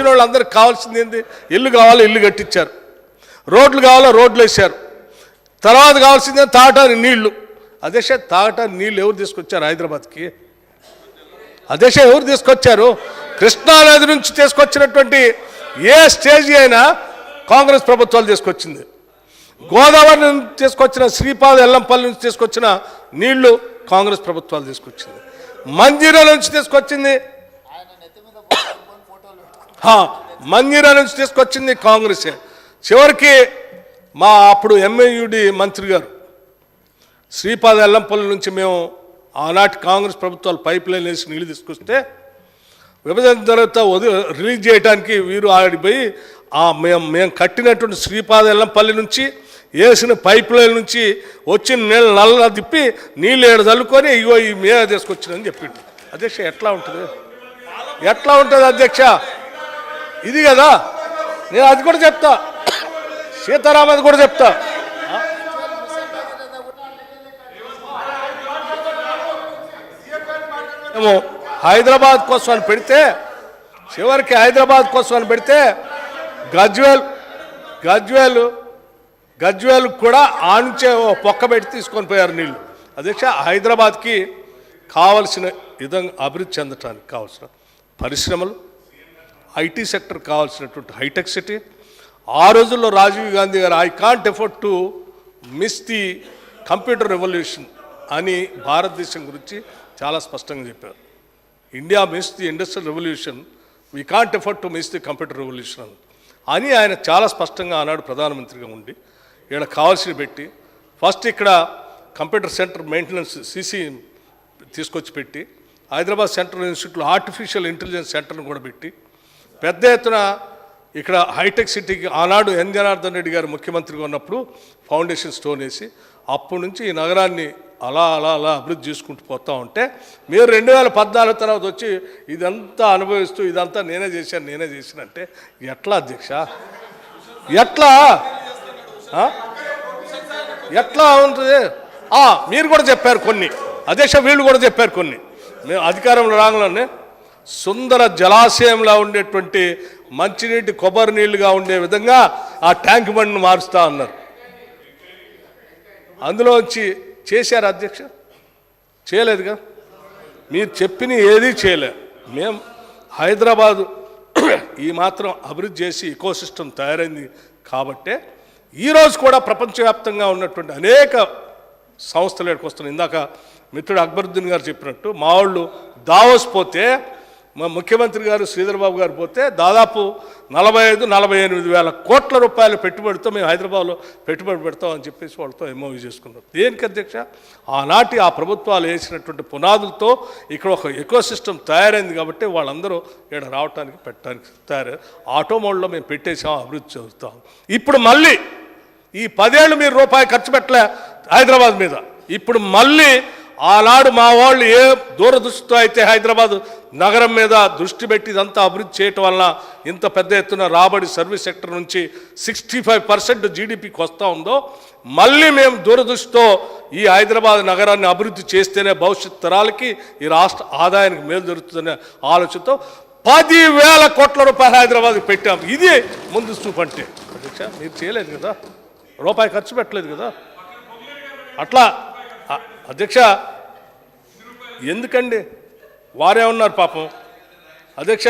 వచ్చిన వాళ్ళందరికీ కావాల్సింది ఏంది? ఇల్లు కావాలో ఇల్లు కట్టించారు రోడ్లు కావాలో రోడ్లు వేశారు. తర్వాత కావాల్సిందే తాగటానికి నీళ్ళు. అదే సార్ తాగటానికి నీళ్ళు ఎవరు తీసుకొచ్చారు హైదరాబాద్కి? అదే ఎవరు తీసుకొచ్చారు? కృష్ణానది నుంచి తీసుకొచ్చినటువంటి ఏ స్టేజ్ అయినా కాంగ్రెస్ ప్రభుత్వాలు తీసుకొచ్చింది. గోదావరి నుంచి తీసుకొచ్చిన శ్రీపాద ఎల్లంపల్లి నుంచి తీసుకొచ్చిన నీళ్ళు కాంగ్రెస్ ప్రభుత్వాలు తీసుకొచ్చింది. మంజీరా నుంచి తీసుకొచ్చింది మంగిరా నుంచి తీసుకొచ్చింది కాంగ్రెసే. చివరికి మా అప్పుడు ఎంఏయుడి మంత్రి గారు శ్రీపాద ఎల్లంపల్లి నుంచి మేము ఆనాటి కాంగ్రెస్ ప్రభుత్వాలు పైప్ లైన్ వేసి నీళ్ళు తీసుకొస్తే విభజన తర్వాత రిలీజ్ చేయడానికి వీరు ఆడిపోయి ఆ మేము మేము కట్టినటువంటి శ్రీపాద ఎల్లంపల్లి నుంచి వేసిన పైప్ లైన్ నుంచి వచ్చిన నీళ్ళు నల్ల తిప్పి నీళ్ళు ఏడు చల్లుకొని ఇగో ఈ మీద తీసుకొచ్చిందని చెప్పిండు అధ్యక్ష ఎట్లా ఉంటుంది? ఎట్లా ఉంటుంది అధ్యక్ష? ఇది కదా. నేను అది కూడా చెప్తా. సీతారాం అది కూడా చెప్తా. మేము హైదరాబాద్ కోసం అని పెడితే చివరికి హైదరాబాద్ కోసం అని పెడితే గజ్వేల్ గజ్వేల్ గజ్వేల్ కూడా ఆ ఓ పొక్క పెట్టి తీసుకొని పోయారు నీళ్ళు అధ్యక్ష హైదరాబాద్కి కావలసిన విధంగా అభివృద్ధి చెందటానికి కావాల్సిన పరిశ్రమలు ఐటీ సెక్టర్ కావాల్సినటువంటి హైటెక్ సిటీ. ఆ రోజుల్లో రాజీవ్ గాంధీ గారు I can't afford to miss the computer revolution అని భారతదేశం గురించి చాలా స్పష్టంగా చెప్పారు. India miss the industrial revolution we can't afford to miss the computer revolution అని. అని ఆయన చాలా స్పష్టంగా ఆనాడు ప్రధానమంత్రిగా ఉండి ఇక్కడ కావాల్సిన పెట్టి ఫస్ట్ ఇక్కడ కంప్యూటర్ సెంటర్ మెయింటెనెన్స్ సీసీ తీసుకొచ్చి పెట్టి హైదరాబాద్ సెంట్రల్ ఇన్స్టిట్యూట్లో ఆర్టిఫిషియల్ ఇంటెలిజెన్స్ సెంటర్ను కూడా పెట్టి పెద్ద ఎత్తున ఇక్కడ హైటెక్ సిటీకి ఆనాడు ఎన్. జనార్దన్ రెడ్డి గారు ముఖ్యమంత్రిగా ఉన్నప్పుడు ఫౌండేషన్ స్టోన్ వేసి అప్పటి నుంచి ఈ నగరాన్ని అలా అలా అలా అభివృద్ధి చేసుకుంటూ పోతా ఉంటే మీరు రెండు వేల పద్నాలుగు తర్వాత వచ్చి ఇదంతా అనుభవిస్తూ ఇదంతా నేనే చేశాను నేనే చేశాను అంటే ఎట్లా అధ్యక్ష? ఎట్లా? ఎట్లా ఉంటుంది? ఆ, మీరు కూడా చెప్పారు కొన్ని. అధ్యక్ష వీళ్ళు కూడా చెప్పారు కొన్ని. మేము అధికారంలో రాగానే సుందర జలాశయంలా ఉండేటువంటి మంచినీటి కొబ్బరి నీళ్ళుగా ఉండే విధంగా ఆ ట్యాంక్ బండ్ను మారుస్తా అన్నారు. అందులో వచ్చి చేశారు అధ్యక్ష? చేయలేదుగా? మీరు చెప్పిన ఏదీ చేయలే. మేము హైదరాబాదు ఈ మాత్రం అభివృద్ధి చేసి ఇకోసిస్టమ్ తయారైంది కాబట్టే ఈరోజు కూడా ప్రపంచవ్యాప్తంగా ఉన్నటువంటి అనేక సంస్థలు వస్తున్నాయి. ఇందాక మిత్రుడు అక్బరుద్దీన్ గారు చెప్పినట్టు మా వాళ్ళు దావోస్ పోతే మా ముఖ్యమంత్రి గారు శ్రీధర్బాబు గారు పోతే దాదాపు నలభై ఐదు నలభై ఎనిమిది వేల కోట్ల రూపాయల పెట్టుబడితో మేము హైదరాబాద్లో పెట్టుబడి పెడతాం అని చెప్పేసి వాళ్ళతో ఎంఓవి చేసుకున్నాం దేనికి అధ్యక్ష? ఆనాటి ఆ ప్రభుత్వాలు వేసినటువంటి పునాదులతో ఇక్కడ ఒక ఎకో సిస్టమ్ తయారైంది కాబట్టి వాళ్ళందరూ ఇక్కడ రావడానికి పెట్టడానికి తయారు ఆటోమోడ్లో మేము పెట్టేసాం అభివృద్ధి చెందుతాం. ఇప్పుడు మళ్ళీ ఈ పదేళ్ళు మీరు రూపాయి ఖర్చు పెట్టలే హైదరాబాద్ మీద. ఇప్పుడు మళ్ళీ ఆనాడు మా వాళ్ళు ఏ దూరదృష్టితో అయితే హైదరాబాద్ నగరం మీద దృష్టి పెట్టి ఇదంతా అభివృద్ధి చేయటం వల్ల ఇంత పెద్ద ఎత్తున రాబడి సర్వీస్ సెక్టర్ నుంచి సిక్స్టీ ఫైవ్ పర్సెంట్ జీడిపికి వస్తూ ఉందో మళ్ళీ మేము దూరదృష్టితో ఈ హైదరాబాద్ నగరాన్ని అభివృద్ధి చేస్తేనే భవిష్యత్ తరాలకి ఈ రాష్ట్ర ఆదాయానికి మేలు జరుగుతుందనే ఆలోచనతో పదివేల కోట్ల రూపాయలు హైదరాబాద్కి పెట్టాం. ఇది ముందు చూపు అంటే అధ్యక్ష మీరు చేయలేదు కదా? రూపాయి ఖర్చు పెట్టలేదు కదా? అట్లా అధ్యక్ష ఎందుకండి? వారే ఉన్నారు పాపం. అధ్యక్ష